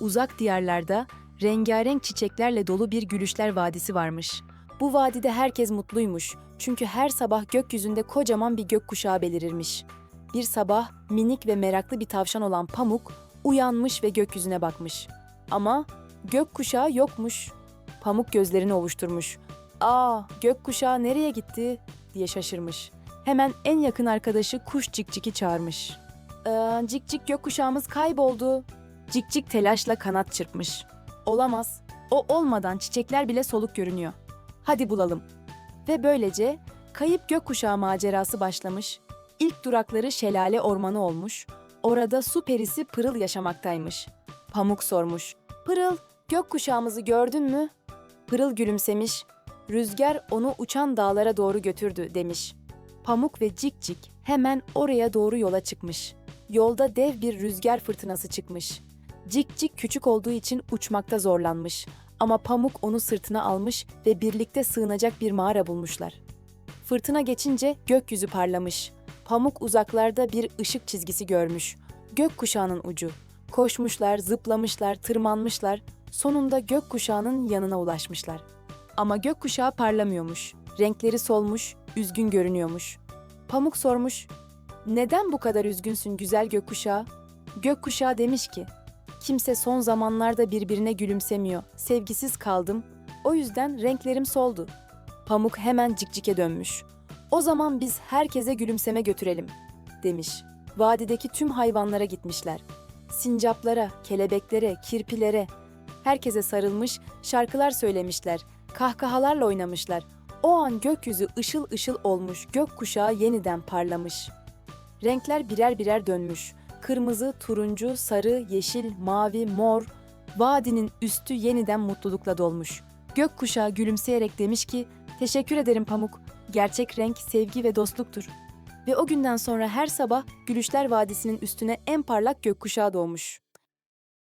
uzak diyarlarda rengarenk çiçeklerle dolu bir gülüşler vadisi varmış. Bu vadide herkes mutluymuş. Çünkü her sabah gökyüzünde kocaman bir gökkuşağı belirirmiş. Bir sabah minik ve meraklı bir tavşan olan Pamuk uyanmış ve gökyüzüne bakmış. Ama gökkuşağı yokmuş. Pamuk gözlerini ovuşturmuş. "Aa, gökkuşağı nereye gitti?" diye şaşırmış. Hemen en yakın arkadaşı kuş Cikcik'i çağırmış. "Ee, Cikcik gökkuşağımız kayboldu." Cikcik telaşla kanat çırpmış. Olamaz. O olmadan çiçekler bile soluk görünüyor. Hadi bulalım. Ve böylece kayıp gökkuşağı macerası başlamış. İlk durakları şelale ormanı olmuş. Orada su perisi Pırıl yaşamaktaymış. Pamuk sormuş. Pırıl, gökkuşağımızı gördün mü? Pırıl gülümsemiş. Rüzgar onu uçan dağlara doğru götürdü demiş. Pamuk ve Cikcik hemen oraya doğru yola çıkmış. Yolda dev bir rüzgar fırtınası çıkmış. Cikcik küçük olduğu için uçmakta zorlanmış. Ama Pamuk onu sırtına almış ve birlikte sığınacak bir mağara bulmuşlar. Fırtına geçince gökyüzü parlamış. Pamuk uzaklarda bir ışık çizgisi görmüş. Gökkuşağının ucu. Koşmuşlar, zıplamışlar, tırmanmışlar. Sonunda gökkuşağının yanına ulaşmışlar. Ama gökkuşağı parlamıyormuş. Renkleri solmuş, üzgün görünüyormuş. Pamuk sormuş, "Neden bu kadar üzgünsün güzel gökkuşağı?" Gökkuşağı demiş ki, "Kimse son zamanlarda birbirine gülümsemiyor. Sevgisiz kaldım. O yüzden renklerim soldu." Pamuk hemen Cikcik'e dönmüş. "O zaman biz herkese gülümseme götürelim." demiş. Vadideki tüm hayvanlara gitmişler. Sincaplara, kelebeklere, kirpilere, herkese sarılmış, şarkılar söylemişler, kahkahalarla oynamışlar. O an gökyüzü ışıl ışıl olmuş, gökkuşağı yeniden parlamış. Renkler birer birer dönmüş. Kırmızı, turuncu, sarı, yeşil, mavi, mor. Vadinin üstü yeniden mutlulukla dolmuş. Gökkuşağı gülümseyerek demiş ki, "Teşekkür ederim Pamuk. Gerçek renk sevgi ve dostluktur." Ve o günden sonra her sabah Gülüşler Vadisi'nin üstüne en parlak gökkuşağı doğmuş.